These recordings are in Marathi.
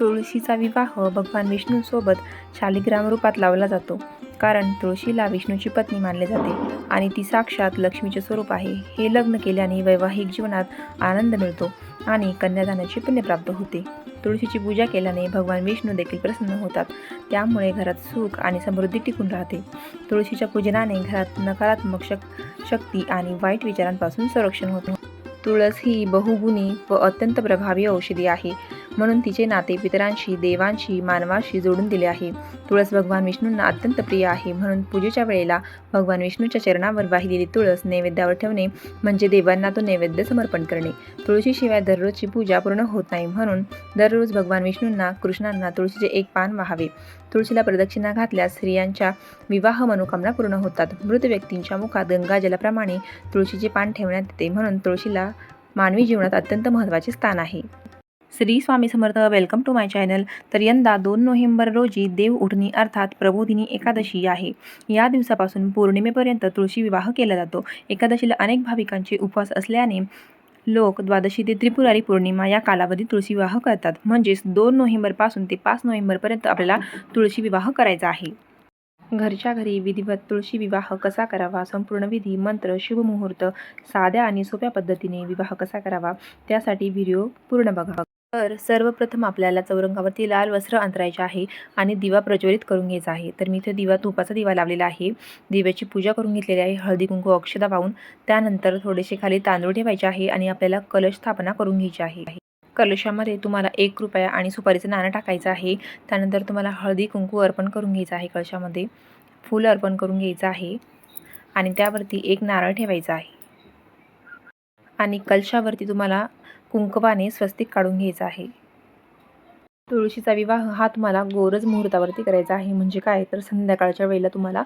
तुळशीचा विवाह भगवान विष्णूसोबत शालिग्राम रूपात लावला जातो. कारण तुळशीला विष्णूची पत्नी मानले जाते आणि ती साक्षात लक्ष्मीचे स्वरूप आहे. हे लग्न केल्याने वैवाहिक जीवनात आनंद मिळतो आणि कन्यादानाची पुण्य प्राप्त होते. तुळशीची पूजा केल्याने भगवान विष्णू देखील प्रसन्न होतात. त्यामुळे घरात सुख आणि समृद्धी टिकून राहते. तुळशीच्या पूजनाने घरात नकारात्मक शक शक्ती आणि वाईट विचारांपासून संरक्षण होते. तुळस ही बहुगुणी व अत्यंत प्रभावी औषधी आहे. म्हणून तिचे नाते पितरांशी देवांशी मानवाशी जोडून दिले आहे. तुळस भगवान विष्णूंना अत्यंत प्रिय आहे. म्हणून पूजेच्या वेळेला भगवान विष्णूच्या चरणावर वाहिलेली तुळस नैवेद्यावर ठेवणे म्हणजे देवांना तो नैवेद्य समर्पण करणे. तुळशीशिवाय दररोजची पूजा पूर्ण होत नाही. म्हणून दररोज भगवान विष्णूंना कृष्णांना तुळशीचे एक पान व्हावे. तुळशीला प्रदक्षिणा घातल्यास स्त्रियांच्या विवाह मनोकामना पूर्ण होतात. मृत व्यक्तींच्या मुखात गंगाजलाप्रमाणे तुळशीचे पान ठेवण्यात येते. म्हणून तुळशीला मानवी जीवनात अत्यंत महत्त्वाचे स्थान आहे. Shri Swami Samarth welcome to my channel तर यंदा दोन नोव्हेंबर रोजी देव उठणी अर्थात प्रबोधिनी एकादशी आहे. या दिवसापासून पौर्णिमेपर्यंत तुळशी विवाह केला जातो. एकादशीला अनेक भाविकांचे उपवास असल्याने लोक द्वादशी ते त्रिपुरारी पौर्णिमा या कालावधीत तुळशी विवाह करतात. म्हणजेच दोन नोव्हेंबरपासून ते पाच नोव्हेंबरपर्यंत आपल्याला तुळशी विवाह करायचा आहे. घरच्या घरी विधिवत तुळशी विवाह कसा करावा? संपूर्ण विधी मंत्र शुभमुहूर्त साध्या आणि सोप्या पद्धतीने विवाह कसा करावा? त्यासाठी व्हिडिओ पूर्ण बघा. तर सर्वप्रथम आपल्याला चौरंगावरती लाल वस्त्र अंतरायचे आहे आणि दिवा प्रज्वलित करून घ्यायचा आहे. तर मी इथे दिवा तुपाचा दिवा लावलेला आहे. दिव्याची पूजा करून घेतलेली आहे. हळदी कुंकू अक्षदा पाहून त्यानंतर थोडेसे खाली तांदूळ ठेवायचे आहे आणि आपल्याला कलश स्थापना करून घ्यायची आहे. कलशामध्ये तुम्हाला एक रुपया आणि सुपारीचं नाणं टाकायचं आहे. त्यानंतर तुम्हाला हळदी कुंकू अर्पण करून घ्यायचं आहे कलशामध्ये. फूल अर्पण करून घ्यायचं आहे आणि त्यावरती एक नारळ ठेवायचा आहे. आणि कलशावरती तुम्हाला कुंकवाने स्वस्तिक काढून घ्यायचं आहे. तुळशीचा विवाह हा तुम्हाला गोरज मुहूर्तावरती करायचा आहे. म्हणजे काय? तर संध्याकाळच्या वेळेला तुम्हाला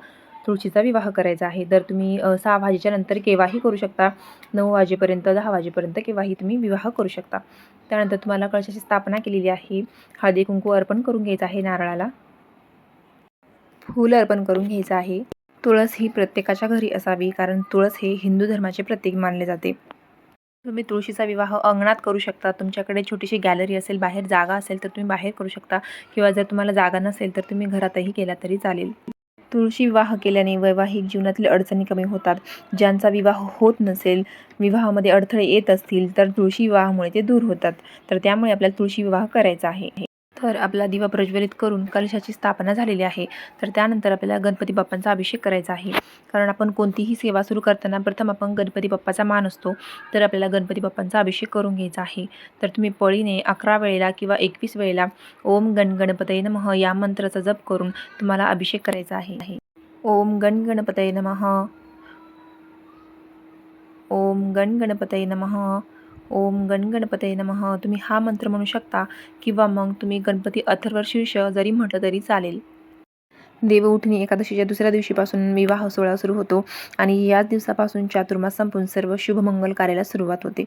तुळशीचा विवाह करायचा आहे. तर तुम्ही सहा वाजेच्या नंतर केव्हाही करू शकता. नऊ वाजेपर्यंत दहा वाजेपर्यंत केव्हाही तुम्ही विवाह करू शकता. त्यानंतर तुम्हाला कळशाची स्थापना केलेली आहे. हळदी कुंकू अर्पण करून घ्यायचं आहे नारळाला. फूल अर्पण करून घ्यायचं आहे. तुळस ही प्रत्येकाच्या घरी असावी कारण तुळस हे हिंदू धर्माचे प्रतीक मानले जाते. तुम्ही तुळशीचा विवाह अंगणात करू शकता. तुमच्याकडे छोटीशी गॅलरी असेल बाहेर जागा असेल तर तुम्ही बाहेर करू शकता. किंवा जर तुम्हाला जागा नसेल तर तुम्ही घरातही केला तरी चालेल. तुळशी विवाह केल्याने वैवाहिक जीवनातील अडचणी कमी होतात. ज्यांचा विवाह होत नसेल विवाहामध्ये अडथळे येत असतील तर तुळशी विवाहामुळे ते दूर होतात. तर त्यामुळे आपल्याला तुळशी विवाह करायचा आहे. तर आपला दिवा प्रज्वलित करून कलशाची स्थापना झालेली आहे. तर त्यानंतर आपल्याला गणपती बाप्पांचा अभिषेक करायचा आहे. कारण आपण कोणतीही सेवा सुरू करताना प्रथम आपण गणपती बाप्पाचा मान असतो. तर आपल्याला गणपती बाप्पांचा अभिषेक करून घ्यायचा आहे. तर तुम्ही पळीने अकरा वेळेला किंवा एकवीस वेळेला ओम गण गणपतये नमः या मंत्राचा जप करून तुम्हाला अभिषेक करायचा आहे. ओम गण गणपतये नमः. ओम गण गणपतये नमः. ओम गण गणपतये नमः. तुम्ही हा मंत्र म्हणू शकता किंवा मग तुम्ही गणपती अथर्व शीर्ष जरी म्हटलं तरी चालेल. देवउठणी एकादशीच्या दुसऱ्या दिवशीपासून विवाह सोहळा सुरू होतो आणि याच दिवसापासून चातुर्मास संपून सर्व शुभमंगल कार्याला सुरुवात होते.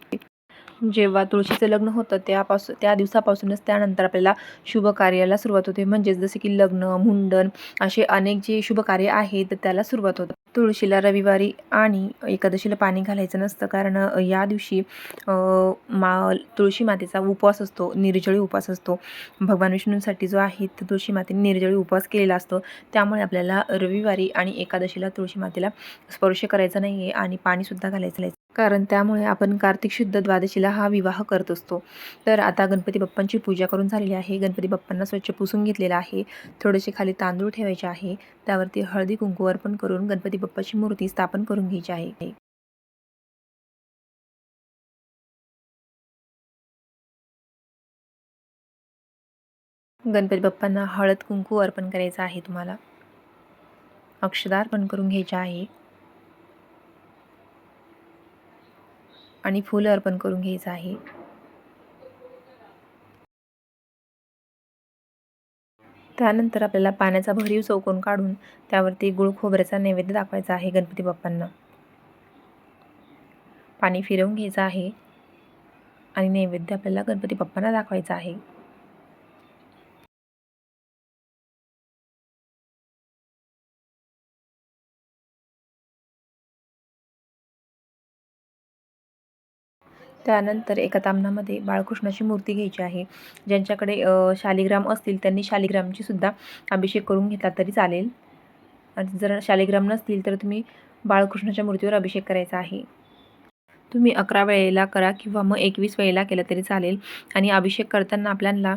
जेव्हा तुळशीचं लग्न होतं त्यापासून त्या दिवसापासूनच त्यानंतर आपल्याला शुभ कार्याला सुरुवात होते. म्हणजेच जसे की लग्न मुंडन असे अनेक जे शुभ कार्य आहेत तर त्याला सुरुवात होतं. तुळशीला रविवारी आणि एकादशीला पाणी घालायचं नसतं. कारण या दिवशी मा तुळशी मातेचा उपवास असतो निर्जळी उपवास असतो. भगवान विष्णूंसाठी जो आहे तो तुळशी मातेने निर्जळी उपवास केलेला असतो. त्यामुळे आपल्याला रविवारी आणि एकादशीला तुळशी मातेला स्पर्श करायचा नाही आहे आणि पाणीसुद्धा घालायचं नाही कारण त्यामुळे आपण कार्तिक शुद्ध द्वादशीला हा विवाह करत असतो. तर आता गणपती बाप्पांची पूजा करून झालेली आहे. गणपती बाप्पांना स्वच्छ पुसून घेतलेलं आहे. थोडेसे खाली तांदूळ ठेवायचे आहे. त्यावरती हळदी कुंकू अर्पण करून गणपती बाप्पाची मूर्ती स्थापन करून घ्यायची आहे. गणपती बाप्पांना हळद कुंकू अर्पण करायचं आहे तुम्हाला. अक्षदा अर्पण करून घ्यायचे आहे. आणि फुलं अर्पण करून घ्यायचं आहे. त्यानंतर आपल्याला पाण्याचा भरीव चौकोन काढून त्यावरती गुळ खोबऱ्याचा नैवेद्य दाखवायचा आहे गणपती बाप्पांना. पाणी फिरवून घ्यायचं आहे आणि नैवेद्य आपल्याला गणपती बाप्पांना दाखवायचा आहे. त्यानंतर एका तामणामध्ये बाळकृष्णाची मूर्ती घ्यायची आहे. ज्यांच्याकडे शालिग्राम असतील त्यांनी शालिग्रामची सुद्धा अभिषेक करून घेतला तरी चालेल. आणि जर शालिग्राम नसतील तर तुम्ही बाळकृष्णाच्या मूर्तीवर अभिषेक करायचा आहे. तुम्ही अकरा वेळेला करा किंवा मग एकवीस वेळेला केलं तरी चालेल. आणि अभिषेक करताना आपल्याला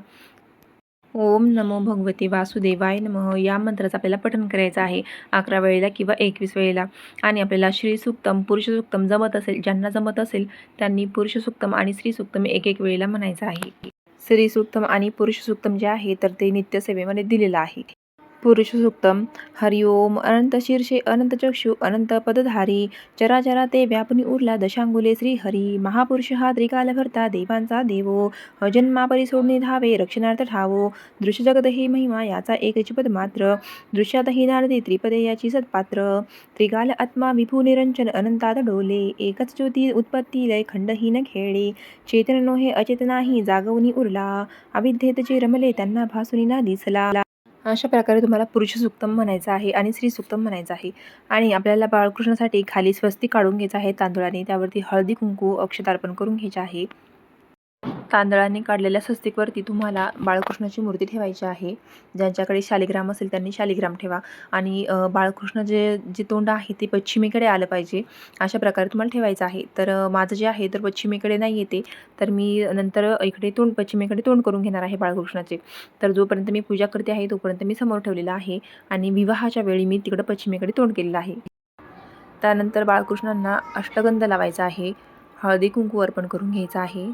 ओम नमो भगवते वासुदेवाय नमः. या मंत्राचं आपल्याला पठन करायचं आहे अकरा वेळेला किंवा एकवीस वेळेला. आणि आपल्याला श्री सुक्तम पुरुष सुक्तम जमत असेल ज्यांना जमत असेल त्यांनी पुरुष सुक्तम आणि स्त्री सुक्तम एक एक वेळेला म्हणायचं आहे. स्त्री सुक्तम आणि पुरुष सुक्तम जे आहे तर ते नित्यसेवेमध्ये दिलेलं आहे. पुरुष हरिओम हरि ओम। अनंत शीर्षे अनंत चक्षु। अनंत पदधारी। चराचरा ते व्यापनी उरला दशांगुले श्री हरी। महापुरुष हा त्रिकाल भरता देवांचा देवो। अजन्मा परिसोडणे धावे रक्षणार्थ ठावो। दृश्य जगत महिमा याचा एक चिपद मात्र। दृश्यातही नारदी त्रिपदे याची सत्पात्र। त्रिकाल आत्मा विभू निरंजन अनंतात डोले। एकच ज्योती उत्पत्ती लय खंडहीन खेळे। चेतन नोहे अचेतनाही जागवणी उरला। अविद्येत जे रमले त्यांना भासुनी ना दिसला। अशा प्रकारे तुम्हाला पुरुष सुक्तम म्हणायचं आहे आणि स्त्री सुक्तम म्हणायचं आहे. आणि आपल्याला बाळकृष्णासाठी खाली स्वस्ती काढून घ्यायचं आहे तांदूळाने त्यावरती हळदी कुंकू अक्षतार्पण करून घ्यायचे आहे. तांदळाने काढलेल्या स्वस्तिकवरती तुम्हाला बाळकृष्णाची मूर्ती ठेवायची आहे. ज्यांच्याकडे शालिग्राम असेल त्यांनी शालिग्राम ठेवा. आणि बाळकृष्ण जे जे तोंड आहे ते पश्चिमेकडे आलं पाहिजे. अशा प्रकारे तुम्हाला ठेवायचं आहे. तर माझं जे आहे तर पश्चिमेकडे नाही येते. तर मी नंतर इकडे तोंड पश्चिमेकडे तोंड करून घेणार आहे बाळकृष्णाचे. तर जोपर्यंत मी पूजा करते आहे तोपर्यंत मी समोर ठेवलेला आहे. आणि विवाहाच्या वेळी मी तिकडं पश्चिमेकडे तोंड केलेलं आहे. त्यानंतर बाळकृष्णांना अष्टगंध लावायचा आहे. हळदी कुंकू अर्पण करून घ्यायचं आहे.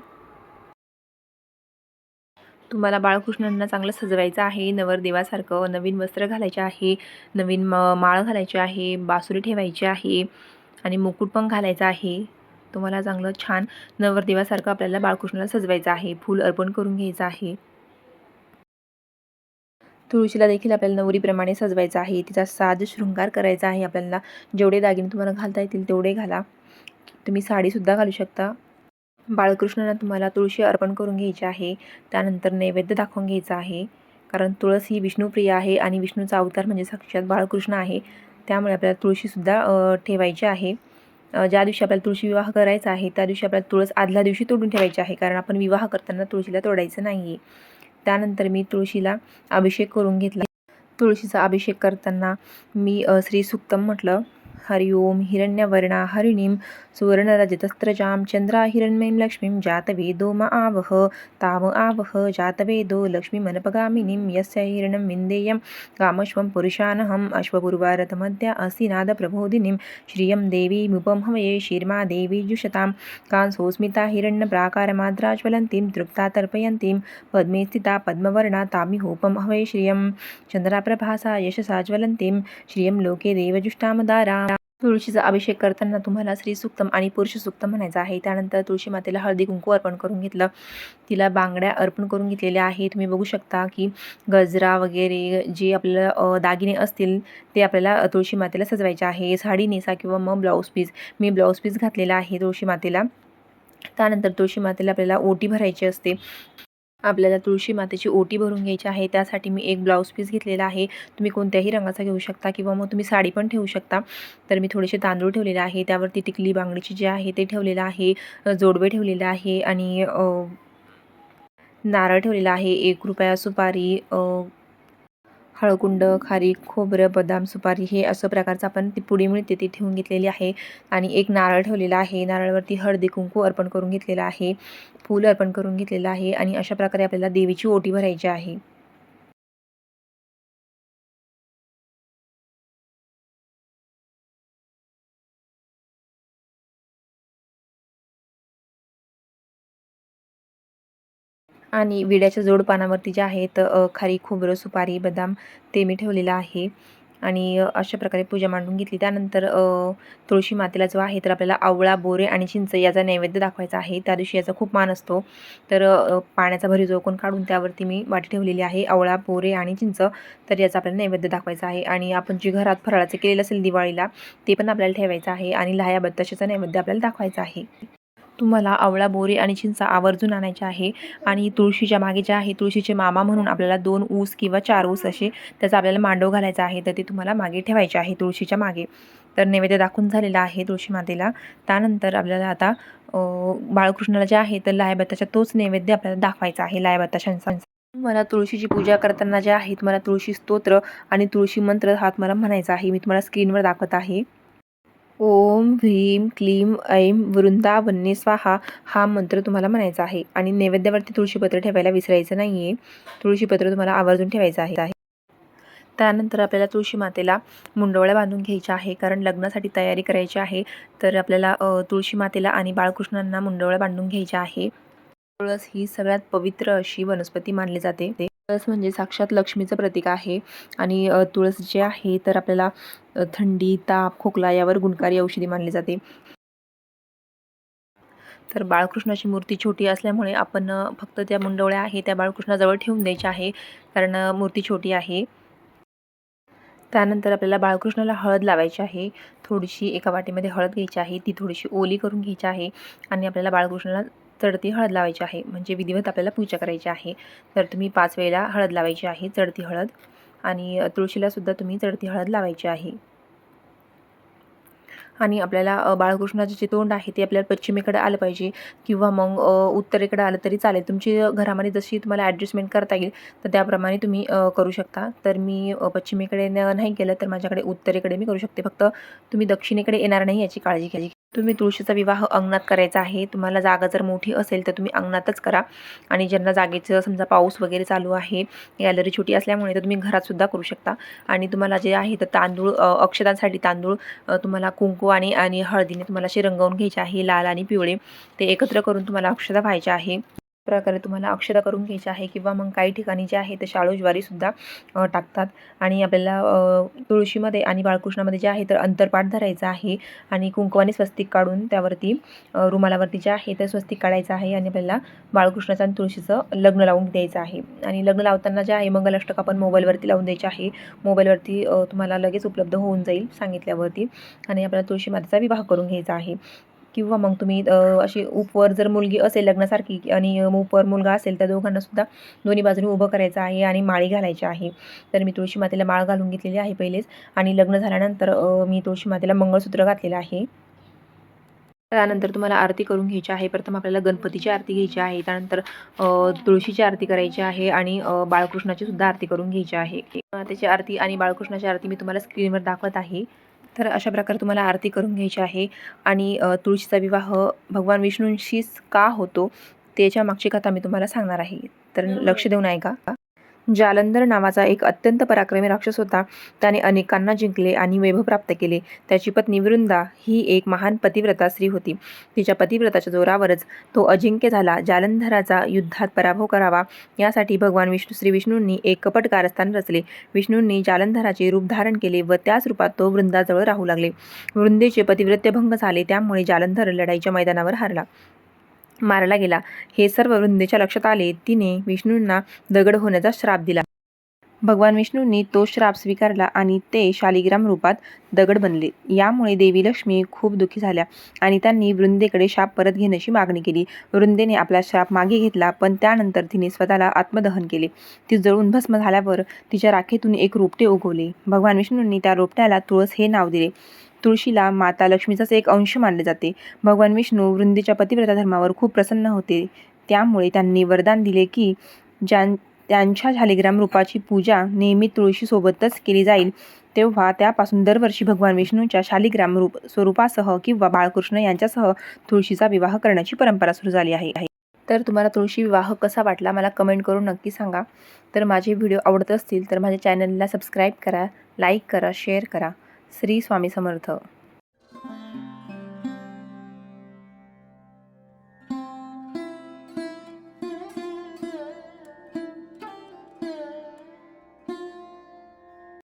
तुम्हाला बाळकृष्णांना चांगलं सजवायचं आहे नवरदेवासारखं नवीन वस्त्र घालायचे आहे नवीन म माळ घालायची आहे बासुरी ठेवायची आहे आणि मुकुट पण घालायचा आहे. तुम्हाला चांगलं छान नवरदेवासारखं आपल्याला बाळकृष्णाला सजवायचं आहे फूल अर्पण करून घ्यायचं आहे. तुळशीला देखील आपल्याला नवरीप्रमाणे सजवायचं आहे तिचा साज शृंगार करायचा आहे आपल्याला जेवढे दागिने तुम्हाला घालता येतील तेवढे घाला. तुम्ही साडीसुद्धा घालू शकता. बाळकृष्णांना तुम्हाला तुळशी अर्पण करून घ्यायची आहे. त्यानंतर नैवेद्य दाखवून घ्यायचा आहे. कारण तुळस ही विष्णुप्रिय आहे आणि विष्णूचा अवतार म्हणजे साक्षात बाळकृष्ण आहे. त्यामुळे आपल्याला तुळशीसुद्धा ठेवायची आहे. ज्या दिवशी आपल्याला तुळशी विवाह करायचा आहे त्या दिवशी आपल्याला तुळस आदल्या दिवशी तोडून ठेवायची आहे. कारण आपण विवाह करताना तुळशीला तोडायचं नाही आहे त्यानंतर मी तुळशीला अभिषेक करून घेतला. तुळशीचा अभिषेक करताना मी श्री सुक्तम म्हटलं హరి ఓం హిరణ్యవర్ణ హరిణీం సువర్ణరజతస్త్రజాం చంద్రాహిరణ్మయం లక్ష్మీం జాతవేదో మా ఆవహ తాము ఆవహ జాతవేదో లక్ష్మీమనపగామినిం యస్య హిరణం విందేయం కామశ్వం పురుషానహం అశ్వపుర్వారథమద్య అసినాద ప్రబోధినిం శ్రియం దేవీముపం హవయే శీర్మా దేవీజుషతాం కాంసోస్మితా హిరణ్యప్రాకారమాద్రాజ్వలంతిం తృప్తా తర్పయంతిం పద్మే స్థితా పద్మవర్ణ తామిహూపం హవై శ్రియం చంద్రాప్రభాస యశసా జ్వలంతిం శ్రియం లోకే దేవజుష్టామదారా तुळशीचा अभिषेक करताना तुम्हाला श्री सुक्तम आणि पुरुष सुक्तम म्हणायचं आहे. त्यानंतर तुळशी मातेला हळदी कुंकू अर्पण करून घेतलं. तिला बांगड्या अर्पण करून घेतलेल्या आहे तुम्ही बघू शकता की गजरा वगैरे जे आपल्याला दागिने असतील ते आपल्याला तुळशी मातेला सजवायचे आहे. साडी नेसा किंवा मग ब्लाऊज पीस. मी ब्लाऊज पीस घातलेला आहे तुळशी मातेला. त्यानंतर तुळशी मातेला आपल्याला ओटी भरायची असते. आपल्याला तुळशी मातेची ओटी भरून घ्यायची आहे. त्यासाठी मी एक ब्लाऊज पीस घेतलेला आहे. तुम्ही कोणत्याही रंगाचा घेऊ शकता किंवा मग तुम्ही साडी पण ठेवू शकता. तर मी थोडेसे तांदूळ ठेवलेले आहे. त्यावरती टिकली बांगडीची जे आहे ते ठेवलेलं आहे. जोडवे ठेवलेलं आहे आणि नारळ ठेवलेला आहे. एक रुपया सुपारी हळकुंड खारीक खोबरं बदाम सुपारी हे असं प्रकारचं आपण ती पुडी मिळते ती ठेवून घेतलेली आहे. आणि एक नारळ ठेवलेला आहे. नारळावरती हळदी कुंकू अर्पण करून घेतलेलं आहे. फूल अर्पण करून घेतलेलं आहे. आणि अशा प्रकारे आपल्याला देवीची ओटी भरायची आहे. आणि विड्याच्या जोडपानावरती जे आहेत खारी खोबरं सुपारी बदाम ते मी ठेवलेलं आहे. आणि अशा प्रकारे पूजा मांडून घेतली. त्यानंतर तुळशी मातेला जो आहे तर आपल्याला आवळा बोरे आणि चिंच याचा नैवेद्य दाखवायचा आहे. त्या दिवशी याचा खूप मान असतो. तर पाण्याचा भरी जोकून काढून त्यावरती मी वाटी ठेवलेली आहे. आवळा बोरे आणि चिंच तर याचा आपल्याला नैवेद्य दाखवायचा आहे. आणि आपण जे घरात फराळाचं केलेलं असेल दिवाळीला ते पण आपल्याला ठेवायचं आहे. आणि लहाया बत्ताशाचा नैवेद्य आपल्याला दाखवायचा आहे. तुम्हाला आवळा बोरे आणि चिंचा आवर्जून आणायच्या आहे आणि तुळशीच्या मागे जे आहे तुळशीचे मामा म्हणून आपल्याला दोन ऊस किंवा चार ऊस असे त्याचा आपल्याला मांडव घालायचा आहे तर ते तुम्हाला मागे ठेवायचे आहे तुळशीच्या मागे. तर नैवेद्य दाखवून झालेला आहे तुळशी मातेला. त्यानंतर आपल्याला आता बाळकृष्णाला जे आहे तर लायबत्ताचा तोच नैवेद्य आपल्याला दाखवायचा आहे लायबत्ताशांचा मला तुळशीची पूजा करताना जे आहेत मला तुळशी स्तोत्र आणि तुळशी मंत्र हा मला म्हणायचा आहे मी तुम्हाला स्क्रीनवर दाखवत आहे. ओम ह्रीम क्लीम ऐम वृंदावन्ने स्वाहा हा मंत्र तुम्हाला म्हणायचा आहे. आणि नैवेद्यावरती तुळशीपत्र ठेवायला विसरायचं नाही आहे तुळशीपत्र तुम्हाला आवर्जून ठेवायचं आहे. त्यानंतर आपल्याला तुळशी मातेला मुंडवळ्या बांधून घ्यायच्या आहे. कारण लग्नासाठी तयारी करायची आहे. तर आपल्याला तुळशी मातेला आणि बाळकृष्णांना मुंडवळ्या बांधून घ्यायच्या आहे. तुळस ही सगळ्यात पवित्र अशी वनस्पती मानली जाते. तुळस म्हणजे साक्षात लक्ष्मीचं प्रतीक आहे. आणि तुळस जे आहे तर आपल्याला थंडी ताप खोकला यावर गुणकारी औषधी मानली जाते. तर बाळकृष्णाची मूर्ती छोटी असल्यामुळे आपण फक्त त्या मुंडवळ्या आहे त्या बाळकृष्णाजवळ ठेवून द्यायच्या आहे. कारण मूर्ती छोटी आहे. त्यानंतर आपल्याला बाळकृष्णाला हळद लावायची आहे. थोडीशी एका वाटीमध्ये हळद घ्यायची आहे. ती थोडीशी ओली करून घ्यायची आहे. आणि आपल्याला बाळकृष्णाला चढती हळद लावायची आहे. म्हणजे विधिवत आपल्याला पूजा करायची आहे. तर तुम्ही पाच वेळेला हळद लावायची आहे चढती हळद. आणि तुळशीलासुद्धा तुळशीला सुद्धा तुम्ही चढती हळद लावायची आहे. आणि आपल्याला बाळकृष्णाचे जे तोंड आहे ते आपल्याला पश्चिमेकडे आलं पाहिजे. किंवा मग उत्तरेकडे आलं तरी चालेल. तुमची घरामध्ये जशी तुम्हाला ॲडजस्टमेंट करता येईल तर त्याप्रमाणे तुम्ही करू शकता. तर मी पश्चिमेकडे न नाही केलं तर माझ्याकडे उत्तरेकडे मी करू शकते. फक्त तुम्ही दक्षिणेकडे येणार नाही याची काळजी घ्यायची तुम्ही तुळशीचा विवाह अंगणात करायचा आहे तुम्हाला जागा जर मोठी असेल तर तुम्ही अंगणातच करा. आणि ज्यांना जागेचं समजा पाऊस वगैरे चालू आहे गॅलरी छोटी असल्यामुळे तर तुम्ही घरातसुद्धा करू शकता. आणि तुम्हाला जे आहे तर तांदूळ अक्षतांसाठी तांदूळ तुम्हाला कुंकू आणि आणि हळदीने तुम्हाला असे रंगवून घ्यायचे आहे लाल आणि पिवळे. ते एकत्र करून तुम्हाला अक्षता व्हायच्या आहे. प्रकारे तुम्हाला अक्षता करून घ्यायची आहे किंवा मग काही ठिकाणी जे आहे ते शाळू ज्वारीसुद्धा टाकतात. आणि आपल्याला तुळशीमध्ये आणि बाळकृष्णामध्ये जे आहे तर अंतरपाठ धरायचं आहे आणि कुंकवाने स्वस्तिक काढून त्यावरती रुमालावरती जे आहे ते स्वस्तिक काढायचं आहे आणि आपल्याला बाळकृष्णाचं आणि तुळशीचं लग्न लावून द्यायचं आहे. आणि लग्न लावताना जे आहे मंगलाष्टक आपण मोबाईलवरती लावून द्यायचे आहे. मोबाईलवरती तुम्हाला लगेच उपलब्ध होऊन जाईल सांगितल्यावरती. आणि आपल्याला तुळशी मातेचा विवाह करून घ्यायचा आहे. किंवा मग तुम्ही अशी उपवर जर मुलगी असेल लग्नासारखी आणि उपवर मुलगा असेल तर दोघांना सुद्धा दोन्ही बाजूने उभं करायचं आहे आणि माळी घालायची आहे. तर मी तुळशी मातेला माळ घालून घेतलेली आहे पहिलेच आणि लग्न झाल्यानंतर मी तुळशी मातेला मंगळसूत्र घातलेलं आहे. त्यानंतर तुम्हाला आरती करून घ्यायची आहे. प्रथम आपल्याला गणपतीची आरती घ्यायची आहे. त्यानंतर तुळशीची आरती करायची आहे आणि बाळकृष्णाची सुद्धा आरती करून घ्यायची आहे. त्याची आरती आणि बाळकृष्णाची आरती मी तुम्हाला स्क्रीनवर दाखवत आहे. तर अशा प्रकारे तुम्हाला आरती करून घ्यायची आहे. आणि तुळशीचा विवाह भगवान विष्णूंशीच का होतो? त्याच्या मागची कथा मी तुम्हाला सांगणार आहे. तर लक्ष देऊन ऐका. जालंधर नावाचा एक अत्यंत पराक्रमी राक्षस होता. त्याने अनेकांना जिंकले आणि वैभव प्राप्त केले. त्याची पत्नी वृंदा ही एक महान पतिव्रता स्त्री होती. तिच्या पतिव्रताच्या जोरावरच तो अजिंक्य झाला. जालंधराचा युद्धात पराभव करावा यासाठी भगवान विष्णू श्री विष्णूंनी एक कपट कारस्थान रचले. विष्णूंनी जालंधराचे रूप धारण केले व त्याच रूपात तो वृंदाजवळ राहू लागले. वृंदेचे पतिव्रत्य भंग झाले त्यामुळे जालंधर लढाईच्या मैदानावर हारला. मारला गेला. हे सर्व वृंदेच्या लक्षात आले. तिने विष्णूंना दगड होण्याचा श्राप दिला. भगवान विष्णूंनी तो श्राप स्वीकारला आणि ते शालिग्राम रूपात दगड बनले. यामुळे देवी लक्ष्मी खूप दुःखी झाल्या आणि त्यांनी वृंदेकडे शाप परत घेण्याची मागणी केली. वृंदेने आपला शाप मागे घेतला पण त्यानंतर तिने स्वतःला आत्मदहन केले. ती जळून भस्म झाल्यावर तिच्या राखेतून एक रोपटे उगवले. भगवान विष्णूंनी त्या रोपट्याला तुळस हे नाव दिले. तुळशीला माता लक्ष्मीचाच एक अंश मानले जाते. भगवान विष्णू वृंदीच्या पतिव्रता धर्मावर खूप प्रसन्न होते. त्यामुळे त्यांनी वरदान दिले की ज्यां त्यांच्या शालिग्राम रूपाची पूजा नेहमी तुळशीसोबतच केली जाईल तेव्हा त्यापासून दरवर्षी भगवान विष्णूंच्या शालिग्राम रूप स्वरूपासह किंवा बाळकृष्ण यांच्यासह तुळशीचा विवाह करण्याची परंपरा सुरू झाली आहे. तर तुम्हाला तुळशी विवाह कसा वाटला मला कमेंट करून नक्की सांगा. तर माझे व्हिडिओ आवडत असतील तर माझ्या चॅनलला सबस्क्राईब करा लाईक करा शेअर करा. श्री स्वामी समर्थ.